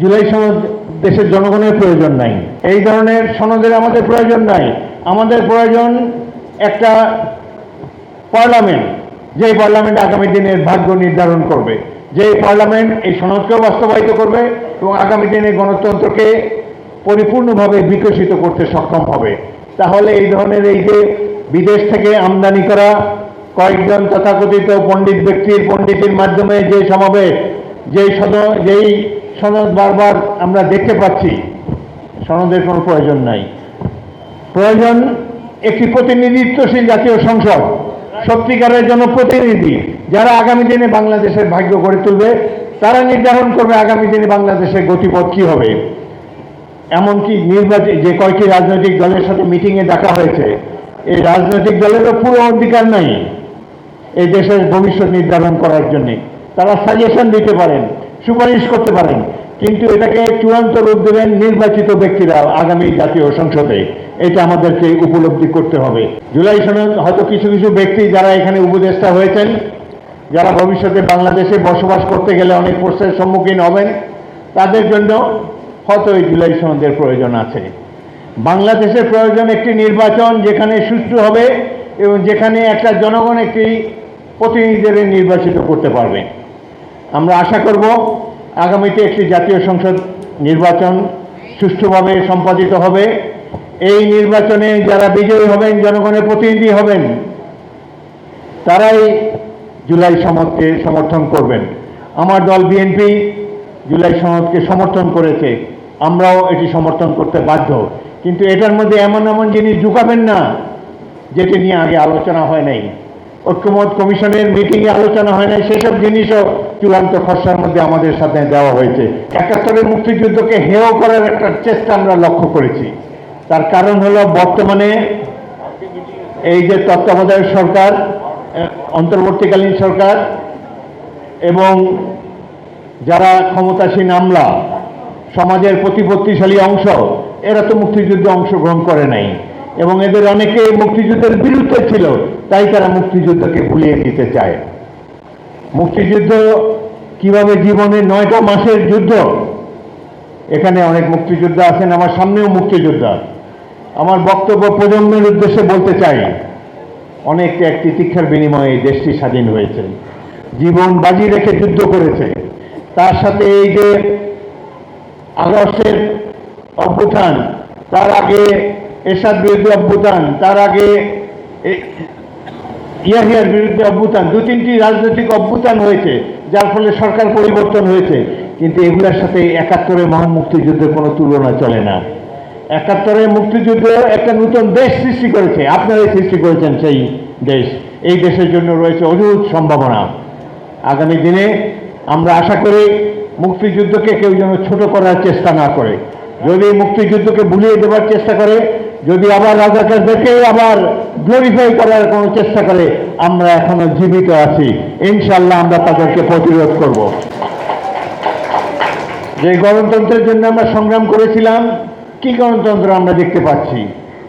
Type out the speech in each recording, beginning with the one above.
জুলাই সনদ দেশের জনগণের প্রয়োজন নাই। এই ধরনের সনদের আমাদের প্রয়োজন নাই। আমাদের প্রয়োজন একটা পার্লামেন্ট, যেই পার্লামেন্ট আগামী দিনের ভাগ্য নির্ধারণ করবে। যেই পার্লামেন্ট এই সনদকেও বাস্তবায়িত করবে এবং আগামী দিনে গণতন্ত্রকে পরিপূর্ণভাবে বিকশিত করতে সক্ষম হবে। তাহলে এই ধরনের এই যে বিদেশ থেকে আমদানি করা কয়েকজন তথাকথিত পণ্ডিত ব্যক্তির পণ্ডিতের মাধ্যমে যে সমাবেশ যেই সদ যেই সনদ বারবার আমরা দেখতে পাচ্ছি, সনদের কোনো প্রয়োজন নাই। প্রয়োজন একটি প্রতিনিধিত্বশীল জাতীয় সংসদ, সত্যিকারের জনপ্রতিনিধি, যারা আগামী দিনে বাংলাদেশের ভাগ্য গড়ে তুলবে, তারা নির্ধারণ করবে আগামী দিনে বাংলাদেশের গতিপথ কী হবে। এমনকি নির্বাচন যে কয়েকটি রাজনৈতিক দলের সাথে মিটিংয়ে ডাকা হয়েছে, এই রাজনৈতিক দলেরও পুরো অধিকার নাই। এই দেশের ভবিষ্যৎ নির্ধারণ করার জন্য। তারা সাজেশন দিতে পারেন, সুপারিশ করতে পারেন। কিন্তু এটাকে চূড়ান্ত রূপ দেবেন নির্বাচিত ব্যক্তিরা আগামী জাতীয় সংসদে। এটা আমাদেরকে উপলব্ধি করতে হবে। জুলাই সনদ হয়তো কিছু কিছু ব্যক্তি যারা এখানে উপদেষ্টা হয়েছেন, যারা ভবিষ্যতে বাংলাদেশে বসবাস করতে গেলে অনেক প্রশ্নের সম্মুখীন হবেন, তাদের জন্য হয়তো এই জুলাই সনদের প্রয়োজন আছে। বাংলাদেশের প্রয়োজন একটি নির্বাচন যেখানে সুষ্ঠু হবে এবং যেখানে একটা জনগণ একটি প্রতিনিধিদের নির্বাচিত করতে পারবে। আমরা আশা করব আগামীতে একটি জাতীয় সংসদ নির্বাচন সুষ্ঠুভাবে সম্পাদিত হবে। এই নির্বাচনে যারা বিজয়ী হবেন, জনগণের প্রতিনিধি হবেন, তারাই জুলাই সনদকে সমর্থন করবেন। আমার দল বিএনপি জুলাই সনদকে সমর্থন করেছে। আমরাও এটি সমর্থন করতে বাধ্য। কিন্তু এটার মধ্যে এমন এমন জিনিস ঢুকাবেন না, যেটি নিয়ে আগে আলোচনা হয় নাই। ঐক্যমত কমিশনের মিটিংয়ে আলোচনা হয় নাই, সেসব জিনিসও চূড়ান্ত খসড়ার মধ্যে আমাদের সাথে দেওয়া হয়েছে। একাত্তরের মুক্তিযুদ্ধকে হেয় করার একটা চেষ্টা আমরা লক্ষ্য করেছি। তার কারণ হলো বর্তমানে এই যে তত্ত্বাবধায়ক সরকার, অন্তর্বর্তীকালীন সরকার এবং যারা ক্ষমতাসীন আমলা, সমাজের প্রতিপত্তিশালী অংশ, এরা তো মুক্তিযুদ্ধে অংশগ্রহণ করে নাই। এবং এদের অনেকে মুক্তিযুদ্ধের বিরুদ্ধে ছিল, তাই তারা মুক্তিযুদ্ধকে ভুলিয়ে দিতে চায়। মুক্তিযুদ্ধ কীভাবে জীবনের নয়টা মাসের যুদ্ধ? এখানে অনেক মুক্তিযোদ্ধা আছেন, আমার সামনেও মুক্তিযোদ্ধা। আমার বক্তব্য প্রজন্মের উদ্দেশ্যে বলতে চাই, অনেক ত্যাগ তিতিক্ষার বিনিময়ে দেশটি স্বাধীন হয়েছে। জীবন বাজি রেখে যুদ্ধ করেছে। তার সাথে এই যে আগস্টের অভ্যুত্থান, তার আগে এরশাদ বিরুদ্ধে অভ্যুত্থান, তার আগে ইয়াহিয়ার বিরুদ্ধে অভ্যুত্থান, দু তিনটি রাজনৈতিক অভ্যুত্থান হয়েছে, যার ফলে সরকার পরিবর্তন হয়েছে, কিন্তু এগুলোর সাথে একাত্তরের মহান মুক্তিযুদ্ধের কোনো তুলনা চলে না। একাত্তরের মুক্তিযুদ্ধ একটা নতুন দেশ সৃষ্টি করেছে। আপনারাই সৃষ্টি করেছেন সেই দেশ। এই দেশের জন্য রয়েছে অদ্ভুত সম্ভাবনা। আগামী দিনে আমরা আশা করি মুক্তিযুদ্ধকে কেউ যেন ছোট করার চেষ্টা না করে। যদি মুক্তিযুদ্ধকে ভুলিয়ে দেওয়ার চেষ্টা করে যদি আবার রাজাকারদেরকে আবার গ্লোরিফাই করার কোনো চেষ্টা করে, আমরা এখনও জীবিত আছি। ইনশাল্লাহ আমরা তাদেরকে প্রতিরোধ করব। যে গণতন্ত্রের জন্য আমরা সংগ্রাম করেছিলাম, কি গণতন্ত্র আমরা দেখতে পাচ্ছি?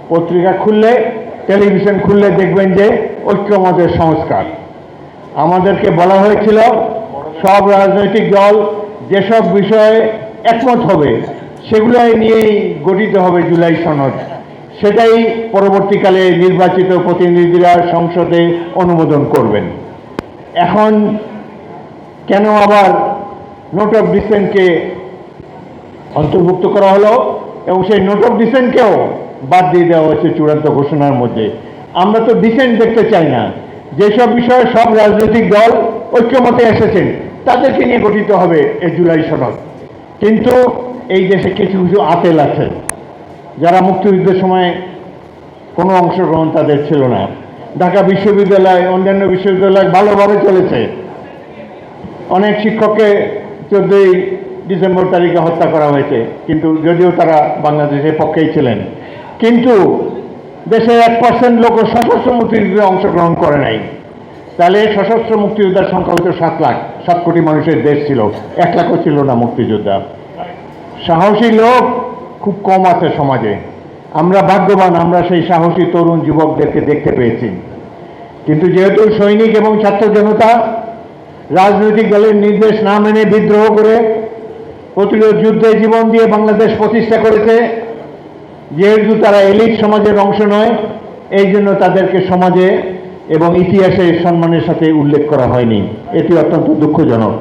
পত্রিকা খুললে, টেলিভিশন খুললে দেখবেন যে ঐক্যমতের সংস্কার। আমাদেরকে বলা হয়েছিল, সব রাজনৈতিক দল যেসব বিষয়ে একমত হবে, সেগুলাই নিয়েই গঠিত হবে জুলাই সনদ। সেটাই পরবর্তীকালে নির্বাচিত প্রতিনিধিরা সংসদে অনুমোদন করবেন। এখন কেন আবার নোট অফ ডিসেন্টকে অন্তর্ভুক্ত করা হলো এবং সেই নোট অফ ডিসেন্টকেও বাদ দিয়ে দেওয়া হয়েছে চূড়ান্ত ঘোষণার মধ্যে? আমরা তো ডিসেন্ট দেখতে চাই না। যেসব বিষয়ে সব রাজনৈতিক দল ঐক্যমতে এসেছেন, তাদেরকে নিয়ে গঠিত হবে এই জুলাই সনদ। কিন্তু এই দেশে কিছু কিছু আতেল আছে। যারা মুক্তিযুদ্ধের সময় কোনো অংশগ্রহণ তাদের ছিল না। ঢাকা বিশ্ববিদ্যালয়, অন্যান্য বিশ্ববিদ্যালয় ভালোভাবে চলেছে। অনেক শিক্ষককে চোদ্দই ডিসেম্বর তারিখে হত্যা করা হয়েছে, কিন্তু যদিও তারা বাংলাদেশের পক্ষেই ছিলেন। কিন্তু দেশের এক পার্সেন্ট লোক সশস্ত্র মুক্তিযুদ্ধে অংশগ্রহণ করে নাই। তাহলে সশস্ত্র মুক্তিযোদ্ধার সংখ্যা হতো সাত লাখ, সাত কোটি মানুষের দেশ ছিল, এক লাখও ছিল না মুক্তিযোদ্ধা। সাহসী লোক খুব কম আছে সমাজে। আমরা ভাগ্যবান, আমরা সেই সাহসী তরুণ যুবকদেরকে দেখতে পেয়েছি। কিন্তু যেহেতু সৈনিক এবং ছাত্র জনতা রাজনৈতিক দলের নির্দেশ না মেনে বিদ্রোহ করে প্রতিরোধ যুদ্ধে জীবন দিয়ে বাংলাদেশ প্রতিষ্ঠা করেছে, যেহেতু তারা এলিট সমাজের অংশ নয়, এই জন্য তাদেরকে সমাজে এবং ইতিহাসে সম্মানের সাথে উল্লেখ করা হয়নি। এটি অত্যন্ত দুঃখজনক।